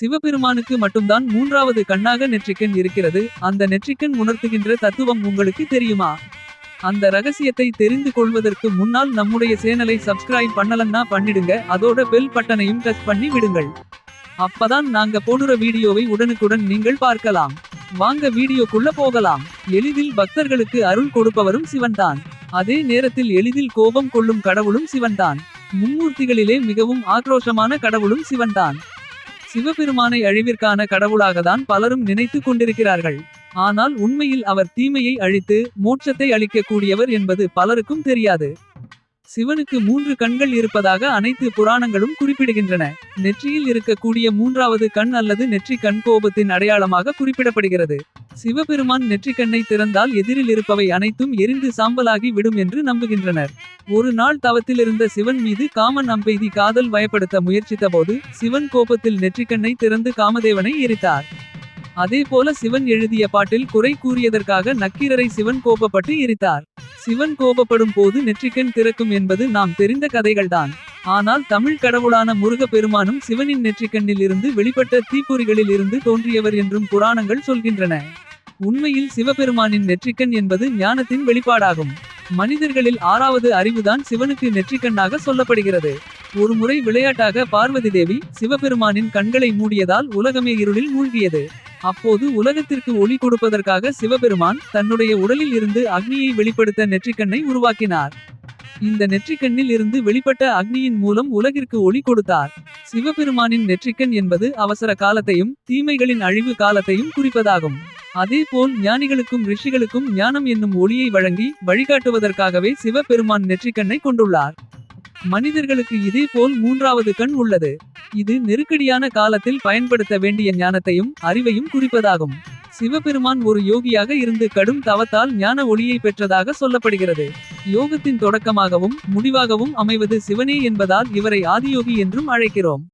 சிவபெருமானுக்கு மட்டும்தான் மூன்றாவது கண்ணாக நெற்றிக்கண் இருக்கிறது. அந்த நெற்றிக்கண் உணர்த்துகின்ற தத்துவம் உங்களுக்கு தெரியுமா? அந்த ரகசியத்தை தெரிந்து கொள்வதற்கு முன்னால் நம்முடைய சேனலை சப்ஸ்கிரைப் பண்ணலன்னா பண்ணிடுங்க. அதோட பெல் பட்டனையும் டச் பண்ணி விடுங்கள். அப்பதான் நாங்க போடுற வீடியோவை உடனுக்குடன் நீங்கள் பார்க்கலாம். வாங்க வீடியோக்குள்ள போகலாம். எளிதில் பக்தர்களுக்கு அருள் கொடுப்பவரும் சிவன்தான். அதே நேரத்தில் எளிதில் கோபம் கொள்ளும் கடவுளும் சிவன்தான். மும்மூர்த்திகளிலே மிகவும் ஆக்ரோஷமான கடவுளும் சிவன்தான். சிவபெருமானை அழிவிற்கான கடவுளாகத்தான் பலரும் நினைத்துக் கொண்டிருக்கிறார்கள். ஆனால் உண்மையில் அவர் தீமையை அழித்து மோட்சத்தை அளிக்கக்கூடியவர் என்பது பலருக்கும் தெரியாது. சிவனுக்கு மூன்று கண்கள் இருப்பதாக அனைத்து புராணங்களும் குறிப்பிடுகின்றன. நெற்றியில் இருக்கக்கூடிய மூன்றாவது கண் அல்லது நெற்றி கண் கோபத்தின் அடையாளமாக குறிப்பிடப்படுகிறது. சிவபெருமான் நெற்றிக்கண்ணை திறந்தால் எதிரில் இருப்பவை அனைத்தும் எரிந்து சாம்பலாகி விடும் என்று நம்புகின்றனர். ஒரு நாள் தவத்திலிருந்த சிவன் மீது காமன் அம்பெய்தி காதல் வயப்படுத்த முயற்சித்தபோது சிவன் கோபத்தில் நெற்றிக்கண்ணை திறந்து காமதேவனை எரித்தார். அதேபோல சிவன் எழுதிய பாட்டில் குறை கூறியதற்காக நக்கீரரை சிவன் கோபப்பட்டு எரித்தார். சிவன் கோபப்படும் போது நெற்றிக்கண் திறக்கும் என்பது நாம் தெரிந்த கதைகள்தான். ஆனால் தமிழ் கடவுளான முருக பெருமானும் சிவனின் நெற்றிக்கண்ணில் இருந்து வெளிப்பட்ட தீப்பொறிகளில் இருந்து தோன்றியவர் என்றும் புராணங்கள் சொல்கின்றன. உண்மையில் சிவபெருமானின் நெற்றிக்கண் என்பது ஞானத்தின் வெளிப்பாடாகும். மனிதர்களில் ஆறாவது அறிவுதான் சிவனுக்கு நெற்றிக்கண்ணாக சொல்லப்படுகிறது. ஒருமுறை விளையாட்டாக பார்வதி தேவி சிவபெருமானின் கண்களை மூடியதால் உலகமே இருளில் மூழ்கியது. அப்போது உலகத்திற்கு ஒளி கொடுப்பதற்காக சிவபெருமான் தன்னுடைய உடலில் இருந்து அக்னியை வெளிப்படுத்த நெற்றிக்கண்ணை உருவாக்கினார். இந்த நெற்றிக்கண்ணில் இருந்து வெளிப்பட்ட அக்னியின் மூலம் உலகிற்கு ஒளி கொடுத்தார். சிவபெருமானின் நெற்றிக்கண் என்பது அவசர காலத்தையும் தீமைகளின் அழிவு காலத்தையும் குறிப்பதாகும். அதேபோல் ஞானிகளுக்கும் ரிஷிகளுக்கும் ஞானம் என்னும் ஒளியை வழங்கி வழிகாட்டுவதற்காகவே சிவபெருமான் நெற்றிக்கண்ணை கொண்டுள்ளார். மனிதர்களுக்கு இதேபோல் மூன்றாவது கண் உள்ளது. இது நெருக்கடியான காலத்தில் பயன்படுத்த வேண்டிய ஞானத்தையும் அறிவையும் குறிப்பதாகும். சிவபெருமான் ஒரு யோகியாக இருந்து கடும் தவத்தால் ஞான ஒளியை பெற்றதாக சொல்லப்படுகிறது. யோகத்தின் தொடக்கமாகவும் முடிவாகவும் அமைவது சிவனே என்பதால் இவரை ஆதியோகி என்றும் அழைக்கிறோம்.